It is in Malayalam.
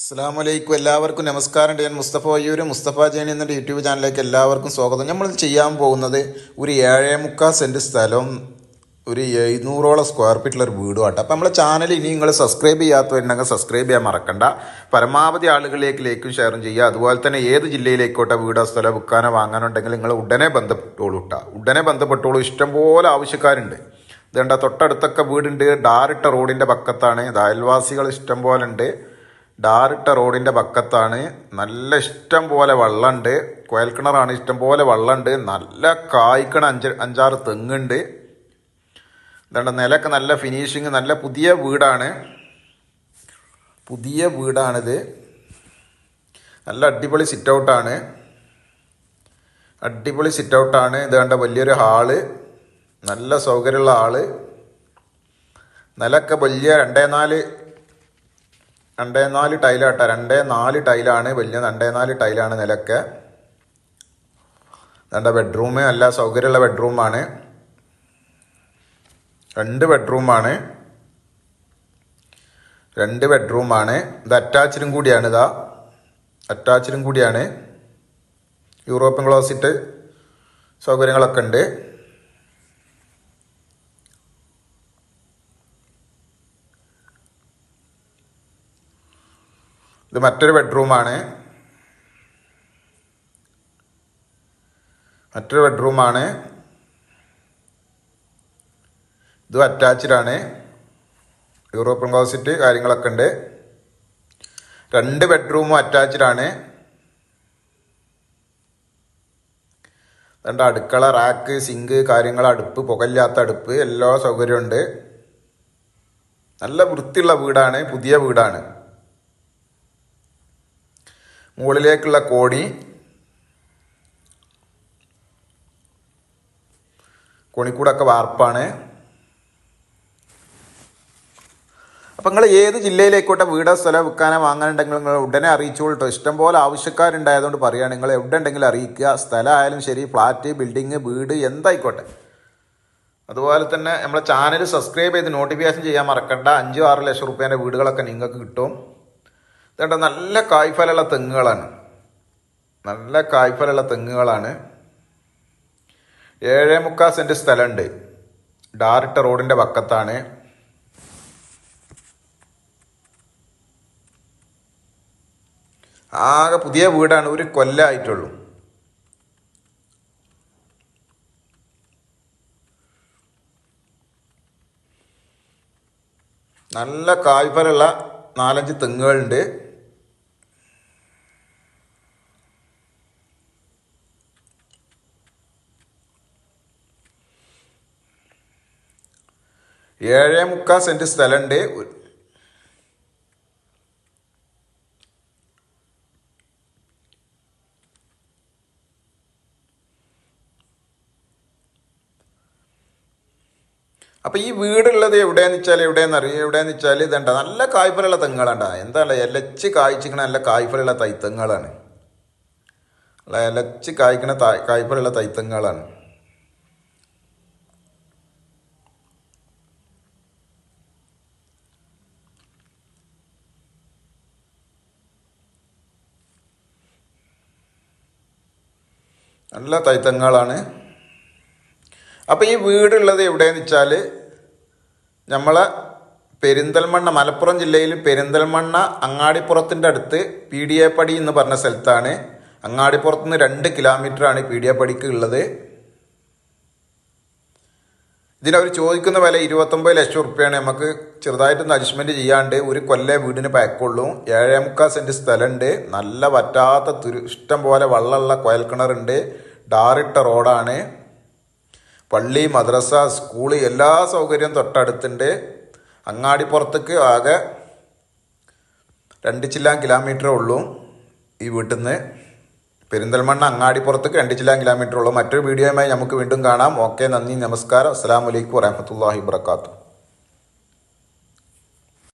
അസ്സാം വലൈക്കും എല്ലാവർക്കും നമസ്കാരം. ഞാൻ മുസ്തഫ അയ്യൂർ മുസ്തഫ ജൈനി എന്ന യൂട്യൂബ് ചാനലിലേക്ക് എല്ലാവർക്കും സ്വാഗതം. നമ്മൾ ചെയ്യാൻ പോകുന്നത് ഒരു ഏഴേ മുക്കാൽ സെന്റ് സ്ഥലം ഒരു എഴുന്നൂറോളം സ്ക്വയർ ഫീറ്റുള്ള ഒരു വീടും ആട്ടെ. അപ്പോൾ നമ്മളെ ചാനൽ ഇനി നിങ്ങൾ സബ്സ്ക്രൈബ് ചെയ്യാത്തവരുണ്ടെങ്കിൽ സബ്സ്ക്രൈബ് ചെയ്യാൻ മറക്കണ്ട. പരമാവധി ആളുകളിലേക്ക് ലൈക്കും ഷെയറും ചെയ്യുക. അതുപോലെ തന്നെ ഏത് ജില്ലയിലേക്കോട്ടെ വീടോ സ്ഥലം വിൽക്കാനോ വാങ്ങാനുണ്ടെങ്കിൽ നിങ്ങൾ ഉടനെ ബന്ധപ്പെട്ടോളൂ ഇട്ടാ ഉടനെ ബന്ധപ്പെട്ടോളൂ. ഇഷ്ടംപോലെ ആവശ്യക്കാരുണ്ട്. ഇതേണ്ട തൊട്ടടുത്തൊക്കെ വീടുണ്ട്. ഡാറിട്ട റോഡിന്റെ പക്കത്താണ്. ഇത് അയൽവാസികൾ ഇഷ്ടം പോലെ ഉണ്ട് ഡാറിട്ട റോഡിന്റെ പക്കത്താണ്. നല്ല ഇഷ്ടം പോലെ വെള്ളമുണ്ട് കുഴൽക്കിണറാണ് ഇഷ്ടം പോലെ വെള്ളമുണ്ട് നല്ല കായ്ക്കണ അഞ്ച് അഞ്ചാറ് തെങ്ങുണ്ട്. എന്താണ് നിലയ്ക്ക് നല്ല ഫിനിഷിങ് നല്ല പുതിയ വീടാണ്. പുതിയ വീടാണിത്. നല്ല അടിപൊളി സിറ്റ് ഔട്ടാണ് അടിപൊളി സിറ്റ് ഔട്ടാണ് ഇത് കണ്ട വലിയൊരു ഹാൾ. നല്ല സൗകര്യമുള്ള ആൾ. നിലയ്ക്ക് വലിയ രണ്ടേ നാല് രണ്ടേ നാല് ടൈലാട്ട രണ്ടേ നാല് ടൈലാണ് വലിയ രണ്ടേ നാല് ടൈലാണ് നിലയ്ക്ക്. രണ്ട ബെഡ്റൂം അല്ല സൗകര്യമുള്ള ബെഡ്റൂമാണ് രണ്ട് ബെഡ്റൂമാണ് രണ്ട് ബെഡ്റൂമാണ് ഇത് അറ്റാച്ചിലും കൂടിയാണ് ഇതാ. അറ്റാച്ചിലും കൂടിയാണ്. യൂറോപ്യൻ ക്ലോസിറ്റ് സൗകര്യങ്ങളൊക്കെ ഉണ്ട്. ഇത് മറ്റൊരു ബെഡ്റൂമാണ് മറ്റൊരു ബെഡ്റൂമാണ് ഇതും അറ്റാച്ച്ഡാണ് യൂറോപ്യൻ ക്ലോസറ്റ് കാര്യങ്ങളൊക്കെ ഉണ്ട്. രണ്ട് ബെഡ്റൂമും അറ്റാച്ച്ഡാണ് രണ്ട് അടുക്കള റാക്ക് സിങ്ക് കാര്യങ്ങൾ അടുപ്പ് പുകയില്ലാത്ത അടുപ്പ് എല്ലാ സൗകര്യമുണ്ട് നല്ല വൃത്തിയുള്ള വീടാണ് പുതിയ വീടാണ്. മുകളിലേക്കുള്ള കോണി. കോണിക്കൂടൊക്കെ വാർപ്പാണ്. അപ്പം നിങ്ങൾ ഏത് ജില്ലയിലേക്കോട്ടെ വീടോ സ്ഥലം വിൽക്കാനോ വാങ്ങാനുണ്ടെങ്കിൽ നിങ്ങൾ ഉടനെ അറിയിച്ചോളൂ ഇഷ്ടം പോലെ ആവശ്യക്കാരുണ്ടായതുകൊണ്ട് പറയുകയാണ്. നിങ്ങൾ എവിടെ ഉണ്ടെങ്കിലും അറിയിക്കുക. സ്ഥലമായാലും ശരി ഫ്ലാറ്റ് ബിൽഡിങ് വീട് എന്തായിക്കോട്ടെ. അതുപോലെ തന്നെ നമ്മളെ ചാനൽ സബ്സ്ക്രൈബ് ചെയ്ത് നോട്ടിഫിക്കേഷൻ ചെയ്യാൻ മറക്കണ്ട. അഞ്ചോ ആറ് ലക്ഷം റുപ്യേന്റെ വീടുകളൊക്കെ നിങ്ങൾക്ക് കിട്ടും. ഇതേണ്ട നല്ല കായ്ഫലുള്ള തെങ്ങുകളാണ്. നല്ല കായ്ഫലുള്ള തെങ്ങുകളാണ്. ഏഴേ മുക്കാൽ സെന്റ് സ്ഥലമുണ്ട്. ഡാറിട്ട റോഡിന്റെ പക്കത്താണ് ആകെ പുതിയ വീടാണ്. ഒരു കൊല്ലമായിട്ടുള്ളൂ നല്ല കായ്ഫലുള്ള നാലഞ്ച് തെങ്ങുകളുണ്ട്. ഏഴേ മുക്കാൽ സെന്റ് സ്ഥലമുണ്ട് അപ്പൊ ഈ വീടുള്ളത് എവിടെയെന്ന് വെച്ചാൽ എവിടെയെന്ന് അറിയാം? എവിടെയെന്ന് വെച്ചാൽ ഇതണ്ട നല്ല കായ്ഫലുള്ള തെങ്ങുകളുണ്ട. എന്താണ് ഇലച്ച് കായ്ച്ചിക്കണ നല്ല കായ്ഫലുള്ള തൈത്തങ്ങളാണ് അല്ല ഇലച്ച് കായ്ക്കണ കായ്ഫലുള്ള തൈത്തെങ്ങുകളാണ് നല്ല തൈത്തങ്ങളാണ്. അപ്പോൾ ഈ വീടുള്ളത് എവിടെയെന്ന് വെച്ചാൽ നമ്മളെ പെരിന്തൽമണ്ണ മലപ്പുറം ജില്ലയിൽ പെരിന്തൽമണ്ണ അങ്ങാടിപ്പുറത്തിന്റെ അടുത്ത് പി ഡി എ പടി എന്ന് പറഞ്ഞ സ്ഥലത്താണ്. അങ്ങാടിപ്പുറത്ത് നിന്ന് രണ്ട് കിലോമീറ്ററാണ് പി ഡി എ പടിക്ക് ഉള്ളത്. ഇതിനവർ ചോദിക്കുന്ന വില ഇരുപത്തൊമ്പത് ലക്ഷം റുപ്യാണ് നമുക്ക് ചെറുതായിട്ടൊന്ന് അഡ്ജസ്റ്റ്മെന്റ് ചെയ്യാണ്ട് ഒരു കൊല്ലേ വീടിന് പയക്കുള്ളൂ ഏഴേ മുക്കാൽ സെന്റ് സ്ഥലമുണ്ട് നല്ല വറ്റാത്ത തുരു ഇഷ്ടം പോലെ വള്ളമുള്ള കുഴൽക്കിണറുണ്ട് ഡാറിട്ട റോഡാണ്. പള്ളി മദ്രസ സ്കൂൾ എല്ലാ സൗകര്യവും തൊട്ടടുത്തുണ്ട്. അങ്ങാടിപ്പുറത്തേക്ക് ആകെ രണ്ട് ചില്ലാം കിലോമീറ്ററേ ഉള്ളൂ ഈ വീട്ടിൽ നിന്ന് പെരിന്തൽമണ്ണ ചില കിലോമീറ്റർ ഉള്ളൂ. മറ്റൊരു വീഡിയോയുമായി നമുക്ക് വീണ്ടും കാണാം. ഓക്കെ നന്ദി നമസ്കാരം. അസ്സാം വലൈക്കും വരഹമത്തല്ലാഹി വാത്തു